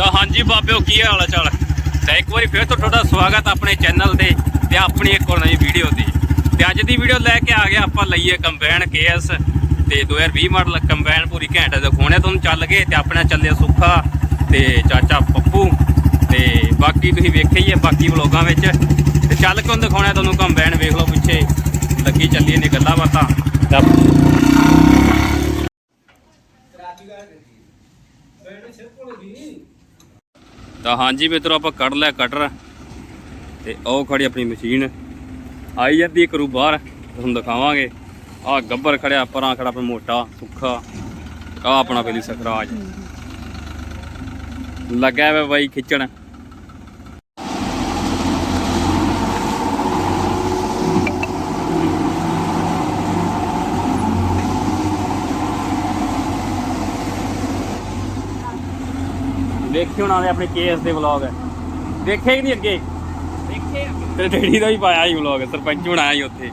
ਤਾਂ ਹਾਂਜੀ ਬਾਬਿਓ, ਕੀ ਹਾਲ ਚਾਲ? ਤਾਂ ਇੱਕ ਵਾਰੀ ਫਿਰ ਤੋਂ ਤੁਹਾਡਾ ਸਵਾਗਤ ਆਪਣੇ ਚੈਨਲ ਤੇ ਤੇ ਆਪਣੀ ਇੱਕ ਹੋਰ ਨਵੀਂ ਵੀਡੀਓ ਦੀ ਤੇ ਅੱਜ ਦੀ ਵੀਡੀਓ ਲੈ ਕੇ ਆ ਗਿਆ ਆਪਾਂ, ਲਈਏ ਕੰਬਾਈਨ ਕੇਐਸ ਤੇ 2020 ਮਾਡਲ ਕੰਬਾਈਨ ਪੂਰੀ ਘੈਂਟ ਦਿਖਾਉਣੇ ਤੁਹਾਨੂੰ ਚੱਲ ਗਏ ਤੇ ਆਪਣਾ ਚੱਲਿਆ ਸੁੱਖਾ ਤੇ ਚਾਚਾ ਪੱਪੂ ਤੇ ਬਾਕੀ ਤੁਸੀਂ ਵੇਖਿਆ ਹੀ ਹੈ ਬਾਕੀ ਵਲੋਗਾਂ ਵਿੱਚ। ਤੇ ਚੱਲ ਕੇ ਹੁਣ ਦਿਖਾਉਣਾ ਤੁਹਾਨੂੰ ਕੰਬਾਈਨ, ਵੇਖ ਲਓ ਪਿੱਛੇ ਲੱਗੀ ਚੱਲੀ ਨੇ ਗੱਲਾਂ ਬਾਤਾਂ। ਤਾਂ ਤਾਂ ਹਾਂਜੀ ਮਿੱਤਰੋ ਆਪਾਂ ਕੱਢ ਲਿਆ ਕਟਰ ਤੇ ਉਹ ਖੜੀ ਆਪਣੀ ਮਸ਼ੀਨ ਆਈ ਜਾਂਦੀ ਕਰੂ ਬਾਹਰ ਤੁਹਾਨੂੰ ਦਿਖਾਵਾਂਗੇ। ਆਹ ਗੱਬਰ ਖੜਿਆ ਪਰਾਂ ਖੜਾ ਆਪਣਾ ਮੋਟਾ ਸੁੱਖਾ ਆ ਆਪਣਾ ਪਹਿਲੀ ਸਕਰਾਜ ਲੱਗਾ ਵੇ ਬਾਈ ਖਿੱਚਣ। ਵੇਖਿਓ ਨਾਲੇ ਆਪਣੇ ਕੇਐਸ ਦੇ ਵਲੌਗ। ਦੇਖੇ ਕਿ ਨਹੀਂ ਅੱਗੇ? ਦੇਖੇ ਤੇ ਡੈਡੀ ਦਾ ਵੀ ਪਾਇਆ ਸੀ ਵਲੌਗ ਸਰਪੰਚ ਹੁਣ ਆਇਆ ਸੀ ਉੱਥੇ।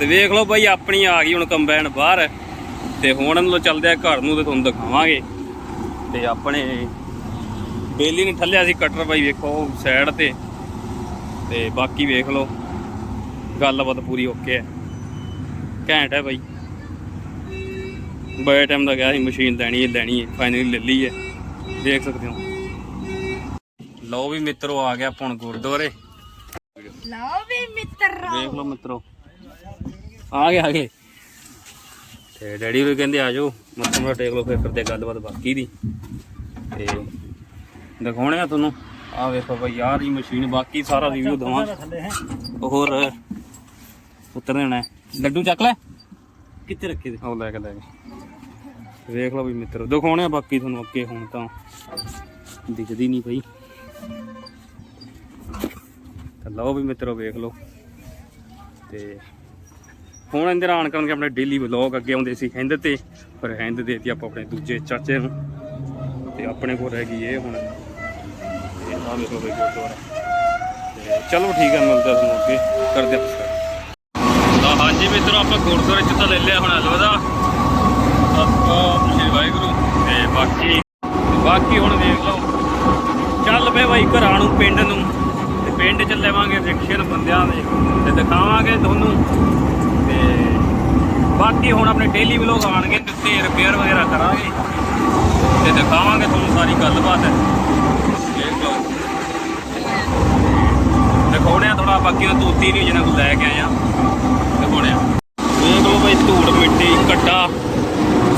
ਤੇ ਵੇਖ ਲਓ ਬਾਈ ਆਪਣੀ ਆ ਗਈ ਹੁਣ ਕੰਬਾਈਨ ਬਾਹਰ। ਤੇ ਹੁਣ ਇਹਨੂੰ ਚੱਲਦੇ ਆ ਘਰ ਨੂੰ ਤੇ ਤੁਹਾਨੂੰ ਦਿਖਾਵਾਂਗੇ। ਤੇ ਆਪਣੇ ਬੇਲੀ ਨੇ ਠੱਲਿਆ ਸੀ ਕਟਰ ਬਾਈ ਵੇਖੋ ਸਾਈਡ ਤੇ। ਤੇ ਬਾਕੀ ਵੇਖ ਲਓ। ਗੱਲਬਾਤ ਪੂਰੀ ਓਕੇ ਹੈ। ਘੈਂਟ ਹੈ ਬਾਈ। ਬੜੇ ਟਾਈਮ ਦਾ ਗਿਆ ਸੀ ਮਸ਼ੀਨ ਲੈਣੀ ਹੈ ਲੈਣੀ ਹੈ ਫਾਈਨਲੀ ਲੈ ਲਈ ਹੈ। ਦੇਖ ਸਕਦੇ ਹੋ। ਲਓ ਵੀ ਮਿੱਤਰੋ ਆ ਗਿਆ ਹੁਣ ਗੁਰਦੁਆਰੇ। ਲਓ ਵੀ ਮਿੱਤਰੋ। ਵੇਖ ਲਓ ਮਿੱਤਰੋ। ਆ ਗਏ ਆ ਗਏ। ਤੇ ਡੈਡੀ ਵੀ ਕਹਿੰਦੇ ਆ ਜਾਓ। ਮੱਥਾ ਮੁੱਠਾ ਟੇਕ ਲਓ ਫਿਰ ਕਰਦੇ ਗੱਲਬਾਤ ਬਾਕੀ ਦੀ। ਤੇ ਦਿਖਾਉਣੇ ਆ ਤੁਹਾਨੂੰ। ਆ ਵੇਖੋ ਬਈ ਯਾਰ ਇਹ ਮਸ਼ੀਨ ਬਾਕੀ ਸਾਰਾ ਰਿਵਿਊ ਦਵਾਂ। ਹੋਰ ਉੱਤਰ ਦੇਣਾ। ਲੱਡੂ ਚੱਕ ਲੈ। ਕਿੱਥੇ ਰੱਖੇ ਦੇ ਉਹ ਲੈ ਕੇ ਲੈ ਕੇ ਵੇਖ ਲਓ ਵੀ ਮਿੱਤਰੋ, ਦਿਖਾਉਣੇ ਆ ਬਾਕੀ ਤੁਹਾਨੂੰ ਅੱਗੇ ਹੁਣ ਤਾਂ। ਦਿਖਦੀ ਨਹੀਂ ਪਈ। ਤਾਂ ਲਓ ਵੀ ਮਿੱਤਰੋ, ਵੇਖ ਲਓ। ਤੇ ਹੁਣ ਅੰਦਰ ਆਣ ਕਰਕੇ ਆਪਣੇ ਡੇਲੀ ਵਲੌਗ ਅੱਗੇ ਆਉਂਦੇ ਸੀ ਹਿੰਦ ਤੇ ਪਰ ਹਿੰਦ ਦੇਤੀ ਆਪਾਂ ਆਪਣੇ ਦੂਜੇ ਚਾਚੇ ਨੂੰ ਤੇ ਆਪਣੇ ਕੋਲ ਰਹਿ ਗਈ ਇਹ ਹੁਣ। ਤੇ ਆਹ ਵੇਖੋ ਬਈ ਗੁਰਦੁਆਰਾ ਚਲੋ ਠੀਕ ਹੈ ਮਿਲਦਾ ਤੁਹਾਨੂੰ ਅੱਗੇ। ਕਰਦੇ ਆਪਾਂ ਹਾਂਜੀ ਮਿੱਤਰੋ, ਆਪਾਂ ਗੁਰਦੁਆਰੇ ਚ ਤਾਂ ਲੈ ਲਿਆ ਹੁਣ ਅਲਵਿਦਾ ਆਪਾਂ ਸ਼੍ਰੀ ਵਾਹਿਗੁਰੂ ਤੇ ਬਾਕੀ ਬਾਕੀ ਹੁਣ ਦੇਖ ਲਓ। ਚੱਲ ਪਏ ਬਾਈ ਘਰਾਂ ਨੂੰ ਪਿੰਡ ਨੂੰ ਤੇ ਪਿੰਡ ਚ ਲੈਵਾਂਗੇ ਰਿਕਸ਼ੇ ਬੰਦਿਆਂ ਦੇ ਤੇ ਦਿਖਾਵਾਂਗੇ ਤੁਹਾਨੂੰ। ਤੇ ਬਾਕੀ ਹੁਣ ਆਪਣੇ ਡੇਲੀ ਵਲੋਗ ਆਣਗੇ ਤੇ ਰਿਪੇਅਰ ਵਗੈਰਾ ਕਰਾਂਗੇ। ਤੇ ਦਿਖਾਵਾਂਗੇ ਤੁਹਾਨੂੰ ਸਾਰੀ ਗੱਲਬਾਤ। ਦੇਖ ਲਓ। ਦਿਖਾਉਣੇ ਆ ਥੋੜਾ ਬਾਕੀ ਉਹ ਤੂਤੀ ਨਹੀਂ ਜਿਹਨਾਂ ਕੋਲ ਲੈ ਕੇ ਆਇਆ ਦਿਖਾਉਣੇ ਆ। ਦੇਖ ਲਓ ਬਾਈ ਧੂੜ ਮਿੱਟੀ, ਕੱਟਾ।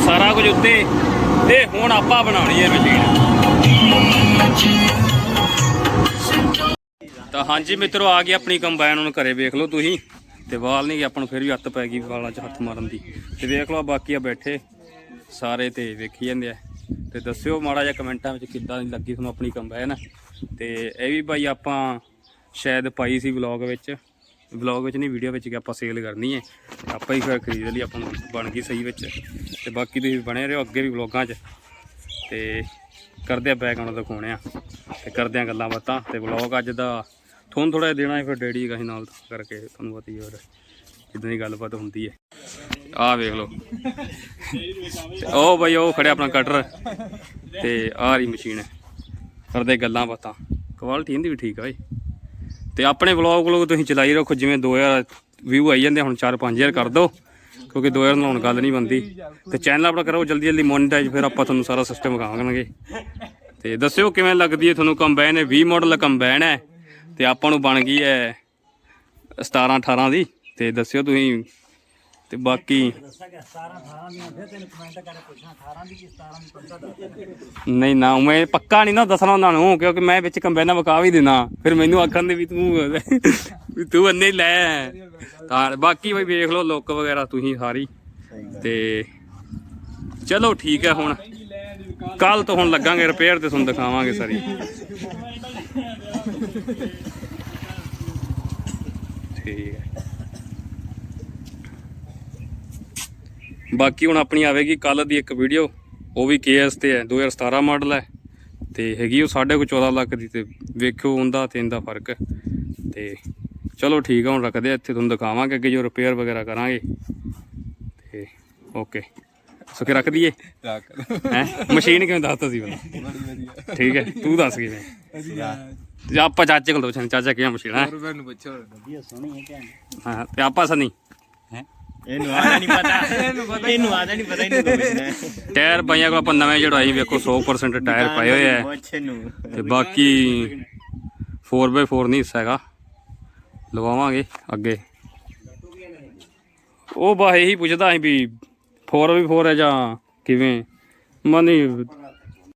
ਸਾਰਾ ਕੁਝ ਉੱਤੇ ਤੇ ਹੁਣ ਆਪਾਂ ਬਣਾਉਣੀ ਹੈ ਮਸ਼ੀਨ। ਤਾਂ ਹਾਂਜੀ ਮਿੱਤਰੋ, ਆ ਗਈ ਆਪਣੀ ਕੰਬਾਈਨ, ਹੁਣ ਘਰੇ ਵੇਖ ਲਓ ਤੁਸੀਂ। ਤੇ ਵਾਲ ਨਹੀਂ ਆਪਾਂ ਨੂੰ ਫਿਰ ਵੀ ਹੱਥ ਪੈ ਗਈ ਵਾਲਾਂ 'ਚ ਹੱਥ ਮਾਰਨ ਦੀ। ਤੇ ਵੇਖ ਲਓ ਬਾਕੀ ਆ ਬੈਠੇ ਸਾਰੇ ਤੇ ਵੇਖੀ ਜਾਂਦੇ ਆ। ਤੇ ਦੱਸਿਓ ਮਾੜਾ ਜਿਹਾ ਕਮੈਂਟਾਂ ਵਿੱਚ ਕਿੱਦਾਂ ਦੀ ਲੱਗੀ ਤੁਹਾਨੂੰ ਆਪਣੀ ਕੰਬਾਈਨ। ਤੇ ਇਹ ਵੀ ਭਾਈ ਆਪਾਂ ਸ਼ਾਇਦ ਪਾਈ ਸੀ ਵਲੌਗ ਵਿੱਚ। ਵਲੌਗ ਵਿੱਚ ਨਹੀਂ ਵੀਡੀਓ ਵਿੱਚ ਕਿ ਆਪਾਂ ਸੇਲ ਕਰਨੀ ਹੈ ਆਪਾਂ ਹੀ ਫਿਰ ਖਰੀਦ ਲਈ, ਆਪਾਂ ਨੂੰ ਬਣ ਗਈ ਸਹੀ ਵਿੱਚ। ਤੇ ਬਾਕੀ ਤੁਸੀਂ ਬਣੇ ਰਹੋ ਅੱਗੇ ਵੀ ਵਲੌਗਾਂ 'ਚ। ਤੇ ਕਰਦੇ ਆ ਬੈਕਗ੍ਰਾਉਂਡ ਦਿਖਾਉਣੇ ਆ। ਤੇ ਕਰਦੇ ਆ ਗੱਲਾਂ ਬਾਤਾਂ। ਤੇ ਵਲੌਗ ਅੱਜ ਦਾ, ਤੁਹਾਨੂੰ ਥੋੜਾ ਦੇਣਾ ਹੈ ਫਿਰ ਡੈਡੀ ਕਹੀ ਨਾਲ ਕਰਕੇ, ਤੁਹਾਨੂੰ ਪਤਾ ਹੀ ਹੋਰ ਕਿਦਾਂ ਦੀ ਗੱਲਬਾਤ ਹੁੰਦੀ ਹੈ। ਆਹ ਵੇਖ ਲਓ। ਤੇ ਉਹ ਬਈ, ਉਹ ਖੜਿਆ ਆਪਣਾ ਕਟਰ ਤੇ ਆਹ ਰਹੀ ਮਸ਼ੀਨ ਹੈ। ਕਰਦੇ ਗੱਲਾਂ ਬਾਤਾਂ। ਕੁਆਲਿਟੀ ਇਹਦੀ ਵੀ ਠੀਕ ਆ ਓਏ ਤੇ ਆਪਣੇ ਵਲੌਗ ਵਲੋਗ ਤੁਸੀਂ ਚਲਾਈ ਰੱਖੋ, ਜਿਵੇਂ 2000 ਵਿਊ ਆਈ ਜਾਂਦੇ, ਹੁਣ 4-5000 ਕਰ ਦਿਓ ਕਿਉਂਕਿ 2000 ਨਾਲ ਹੁਣ ਗੱਲ ਨਹੀਂ ਬੰਦੀ ਤੇ ਚੈਨਲ ਆਪਣਾ ਕਰੋ, ਜਲਦੀ ਜਲਦੀ ਮੋਨਟਾਈਜ਼ ਫਿਰ ਆਪਾਂ ਤੁਹਾਨੂੰ ਸਾਰਾ ਸਿਸਟਮ ਵਿਖਾਵਾਂਗੇ। ਤੇ ਦੱਸਿਓ ਕਿਵੇਂ ਲੱਗਦੀ ਹੈ ਤੁਹਾਨੂੰ ਕੰਬਾਈਨ ਹੈ? 20 ਮਾਡਲ ਕੰਬਾਈਨ ਹੈ, ਤੇ ਆਪਾਂ ਨੂੰ ਬਣ ਗਈ ਹੈ 17 18 ਦੀ। ਤੇ ਦੱਸਿਓ ਤੁਸੀਂ ਤੇ ਬਾਕੀ ਨਹੀਂ ਨਾ ਮੈਂ ਪੱਕਾ ਨਹੀਂ ਨਾ ਦੱਸਣਾ ਉਹਨਾਂ ਨੂੰ, ਕਿਉਂਕਿ ਮੈਂ ਵਿੱਚ ਕੰਬਾਈਨਾਂ ਵਿਕਾ ਵੀ ਦੇਣਾ। ਫਿਰ ਮੈਨੂੰ ਆਖਣ ਦੇ ਵੀ ਤੂੰ ਵੀ ਤੂੰ ਅੰਨੇ ਲੈ। ਤਾਂ ਬਾਕੀ ਬਈ ਵੇਖ ਲਓ ਲੁੱਕ ਵਗੈਰਾ ਤੁਸੀਂ ਸਾਰੀ। ਤੇ ਚਲੋ ਠੀਕ ਹੈ ਹੁਣ। ਕੱਲ ਤੋਂ ਹੁਣ ਲੱਗਾਂਗੇ ਰਿਪੇਅਰ ਤੇ ਤੁਹਾਨੂੰ ਦਿਖਾਵਾਂਗੇ ਸਾਰੀ। ਠੀਕ ਹੈ। ਬਾਕੀ ਹੁਣ ਆਪਣੀ ਆਵੇਗੀ ਕੱਲ ਦੀ ਇੱਕ ਵੀਡੀਓ ਉਹ ਵੀ ਕੇਐਸ ਤੇ ਹੈ 2017 ਮਾਡਲ ਹੈ। ਤੇ ਹੈਗੀ ਉਹ ਸਾਢੇ ਕੁ 14 ਲੱਖ ਦੀ ਤੇ ਵੇਖਿਓ ਉਹਦਾ ਤੇ ਇਹਦਾ ਫ਼ਰਕ। ਤੇ ਚਲੋ ਠੀਕ ਆ ਹੁਣ ਰੱਖਦੇ ਆ ਇੱਥੇ ਤੁਹਾਨੂੰ ਦਿਖਾਵਾਂਗੇ ਅੱਗੇ ਜੋ ਰਿਪੇਅਰ ਵਗੈਰਾ ਕਰਾਂਗੇ। ਤੇ ਓਕੇ ਸੁੱਕੇ ਰੱਖ ਦਈਏ? ਹੈ? ਮਸ਼ੀਨ ਕਿਵੇਂ ਦੱਸਤਾ ਸੀ ਵਧੀਆ। ਠੀਕ ਹੈ ਤੂੰ ਦੱਸ ਕਿਵੇਂ? ਵਧੀਆ ਤੇ ਆਪਾਂ ਚਾਚੇ ਕੋਲ ਪੁੱਛਣ ਚਾਚਾ ਕਿਵੇਂ ਮਸ਼ੀਨ ਹੈ? ਹੋਰ ਮੈਨੂੰ ਪੁੱਛੋ। ਵਧੀਆ ਸੋਹਣੀ ਹੈ ਭੈਣ। ਹਾਂ ਤੇ ਆਪਾਂ ਸਨੀ? ਇਹਨੂੰ ਆਦਾ ਨਹੀਂ ਪਤਾ। ਇਹਨੂੰ ਆਦਾ ਨਹੀਂ ਪਤਾ ਇਹਨੂੰ ਕੋਈ ਟਾਇਰ ਪਾਈਆਂ ਕੋਲ ਆਪਾਂ ਨਵੇਂ ਜੜਾਈ ਵੇਖੋ 100% ਟਾਇਰ ਪਏ ਹੋਏ ਆ। ਤੇ ਬਾਕੀ 4x4 ਨਹੀਂ ਹਿੱਸਾ ਹੈਗਾ। ਲਵਾਵਾਂਗੇ ਅੱਗੇ। ਉਹ ਬਾ ਇਹੀ ਪੁੱਛਦਾ ਸੀ ਵੀ 4x4 ਹੈ ਜਾਂ ਕਿਵੇਂ? ਮਨੀ